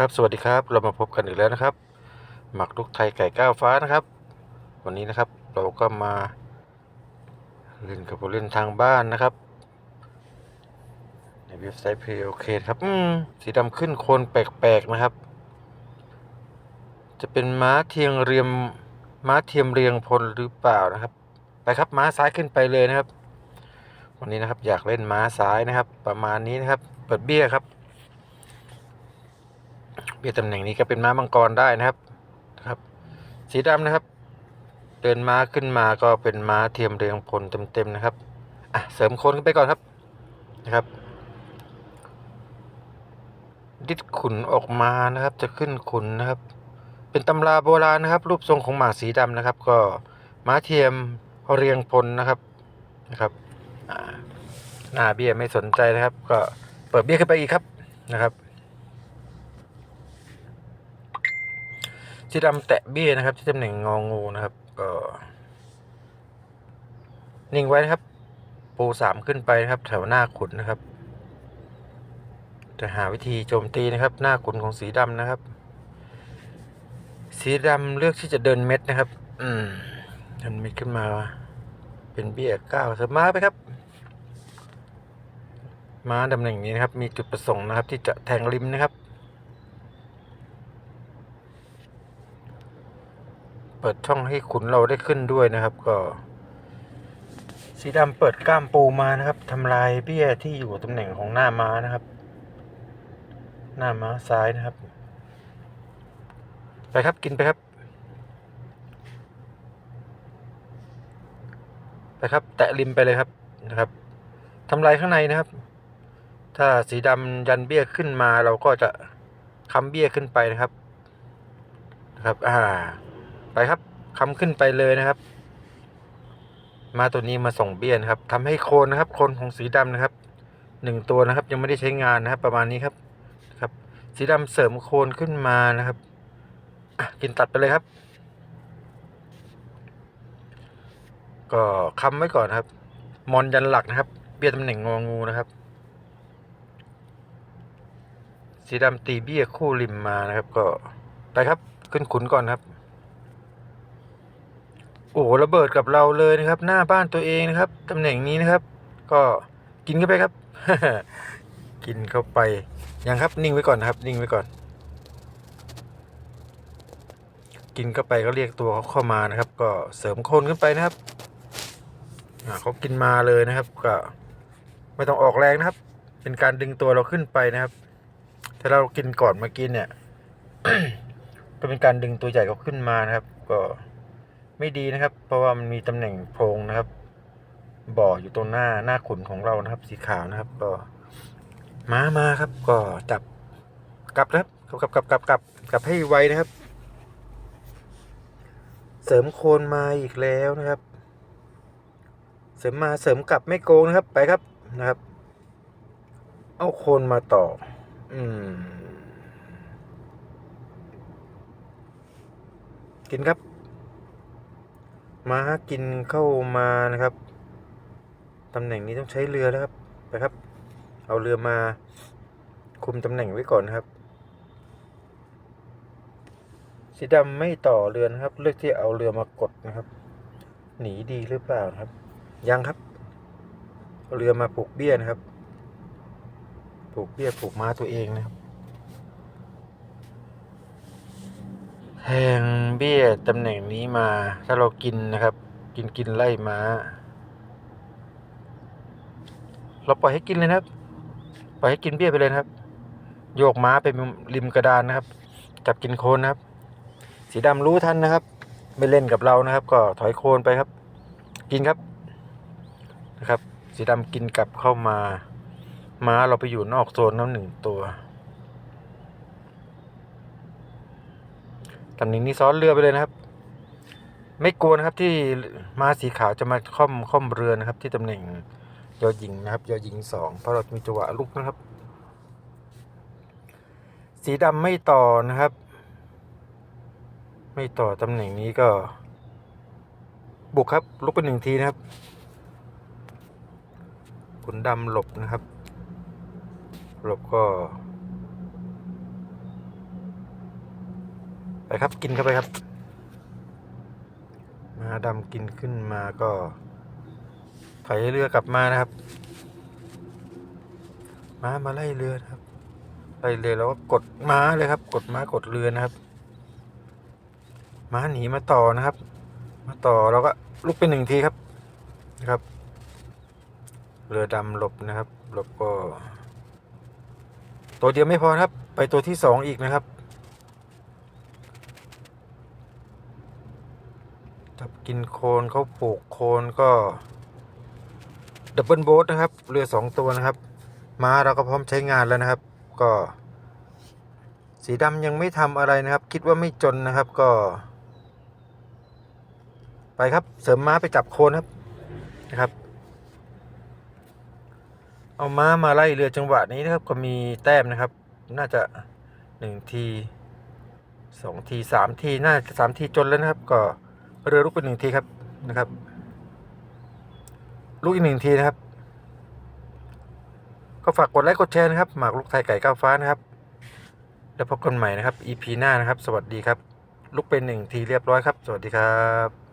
ครับสวัสดีครับเรามาพบกันอีกแล้วนะครับ หมักลูกไทยไก่ก้าวฟ้านะครับ วันนี้นะครับเราก็มาเล่นกับผู้เล่นทางบ้านนะครับ ในเว็บไซต์เพย์โอเคครับอืมสีดำขึ้นโคนแปลกๆนะครับ จะเป็นม้าเทียงเรียมม้าเทียมเรียงพลหรือเปล่านะครับ ไปครับม้าซ้ายขึ้นไปเลยนะครับ วันนี้นะครับอยากเล่นม้าซ้ายนะครับ ประมาณนี้นะครับ เปิดเบี้ยครับ เบี้ยตำแหน่งนี้ก็เป็นม้ามังกรได้นะครับนะครับ สีดำนะครับ เดินม้าขึ้นมาก็เป็นม้าเทียมเรียงพลเต็มๆนะครับอะเสริมโคนขึ้นไปก่อนครับนะครับดิดขุนออกมานะครับ จะขึ้นขุนนะครับ เป็นตำราโบราณนะครับ รูปทรงของหมากสีดำนะครับ ก็ม้าเทียมเรียงพลนะครับนะครับหน้าเบี้ยไม่สนใจนะครับ ก็เปิดเบี้ยขึ้นไปอีกครับนะครับ สีดำแตะเบี้ยนะครับ ที่ตำแหน่งงองูนะครับก็นิ่งไว้นะครับ ปูสามขึ้นไปนะครับ แถวหน้าขุนนะครับ จะหาวิธีโจมตีนะครับ หน้าขุนของสีดำนะครับ สีดำเลือกที่จะเดินเม็ดนะครับ อืมเดินเม็ดขึ้นมา เป็นเบี้ยเก้าสมาไปครับม้าตำแหน่งนี้นะครับ มีจุดประสงค์นะครับ ที่จะแทงริมนะครับ เปิดช่องให้ขุนเราได้ขึ้นด้วยนะครับ ก็สีดำเปิดก้ามปูมานะครับทำลายเบี้ยที่อยู่ตำแหน่งของหน้าม้านะครับ หน้าม้าซ้ายนะครับ ไปครับกินไปครับ ไปครับ แตะริมไปเลยครับนะครับทำลายข้างในนะครับ ถ้าสีดำยันเบี้ยขึ้นมาเราก็จะค้ำเบี้ยขึ้นไปนะครับนะครับ อ่า ไปครับคำขึ้นไปเลยนะครับ มาตัวนี้มาส่งเบี้ยนะครับทำให้โคนนะครับโคนของสีดำนะครับหนึ่งตัวนะครับ ยังไม่ได้ใช้งานนะครับ ประมาณนี้ครับครับ สีดำเสริมโคนขึ้นมานะครับอะกินตัดไปเลยครับ ก็คำไว้ก่อนครับ มอนยันหลักนะครับ เบี้ยตำแหน่งงองูนะครับสีดำตีเบี้ยคู่ริมมานะครับ ก็ไปครับ ขึ้นขุนก่อนครับ โอ้โหระเบิดกับเราเลยนะครับ หน้าบ้านตัวเองนะครับตำแหน่งนี้นะครับ ก็กินเข้าไปครับ กินเข้าไปยังครับนิ่งไว้ก่อนนะครับ นิ่งไว้ก่อน กินเข้าไปก็เรียกตัวเขาเข้ามานะครับ ก็เสริมโคนขึ้นไปนะครับเขากินมาเลยนะครับ ก็ ไม่ต้องออกแรงนะครับ เป็นการดึงตัวเราขึ้นไปนะครับ ถ้าเรากินก่อนมากินเนี่ยก็เป็นการดึงตัวใหญ่เขาขึ้นมานะครับ ก็ ไม่ดีนะครับ เพราะว่ามันมีตำแหน่งโพรงนะครับ บ่ออยู่ตรงหน้าหน้าขุนของเรานะครับ สีขาวนะครับ ก็ม้ามาครับ ก็จับกลับนะครับกลับกลับกลับกลับกลับให้ไวนะครับ เสริมโคนมาอีกแล้วนะครับ เสริมมาเสริมกลับไม่โกงนะครับไปครับนะครับ เอาโคนมาต่อ อืมกินครับ ม้ากินเข้ามานะครับตำแหน่งนี้ต้องใช้เรือแล้วครับไปครับ เอาเรือมาคุมตำแหน่งไว้ก่อนนครับ สีดำไม่ต่อเรือนะครับ เลือกที่เอาเรือมากดนะครับ หนีดีหรือเปล่านะครับ ยังครับเเรือมาผูกเบี้ยนะครับ ผูกเบี้ยผูกม้าตัวเองนะครับ แทงเบี้ยตำแหน่งนี้มา ถ้าเรากินนะครับ กินกินไล่ม้า เราปล่อยให้กินเลยนะครับ ปล่อยให้กินเบี้ยไปเลยนะครับ โยกม้าไปริมกระดานนะครับ จับกินโคนนะครับ สีดำรู้ทันนะครับ ไม่เล่นกับเรานะครับ ก็ถอยโคนไปครับ กินครับนะครับ สีดำกินกลับเข้ามา ม้าเราไปอยู่นอกโซนน้ำหนึ่งตัว ตำแหน่งนี้ซ้อนเรือไปเลยนะครับ ไม่กลัวนะครับที่ม้าสีขาวจะมาค่อมค่อมเรือนะครับ ที่ตำแหน่งยอหญิงนะครับยอหญิงสองเพราะเรามีจังหวะลุกนะครับ สีดำไม่ต่อนะครับ ไม่ต่อตำแหน่งนี้ก็ บุกครับลุกไปหนึ่งทีนะครับขุนดำหลบนะครับ หลบก็ ไปครับกินเข้าไปครับ มาดำกินขึ้นมาก็ไถเรือกลับมานะครับ ม้ามาไล่เรือครับไล่เรือแล้วก็กดม้าเลยครับ กดม้ากดเรือนะครับ ม้าหนีมาต่อนะครับ มาต่อเราก็ลุกเป็นหนึ่งทีครับนะครับ เรือดำหลบนะครับหลบก็ ตัวเดียวไม่พอครับ ไปตัวที่สองอีกนะครับ จับกินโคลนเขาปลูกโคลนก็ดับเบิลโบ๊ทนะครับ เรือสองตัวนะครับ ม้าเราก็พร้อมใช้งานแล้วนะครับ ก็ สีดำยังไม่ทำอะไรนะครับ คิดว่าไม่จนนะครับก็ ไปครับเสริมม้าไปจับโคลนครับนะครับ เอาม้ามาไล่เรือจังหวะนี้นะครับ ก็มีแต้มนะครับ น่าจะหนึ่งทีสองทีสามทีน่าจะสามทีจนแล้วนะครับ ก็ เรือลุกเป็นหนึ่งทีครับนะครับลุกอีกหนึ่งทีนะครับ ก็ฝากกดไลค์กดแชร์นะครับ หมากลุกไทยไก่ก้าวฟ้านะครับ แล้วพบกันใหม่นะครับ EP หน้านะครับ สวัสดีครับ ลุกเป็นหนึ่งทีเรียบร้อยครับ สวัสดีครับ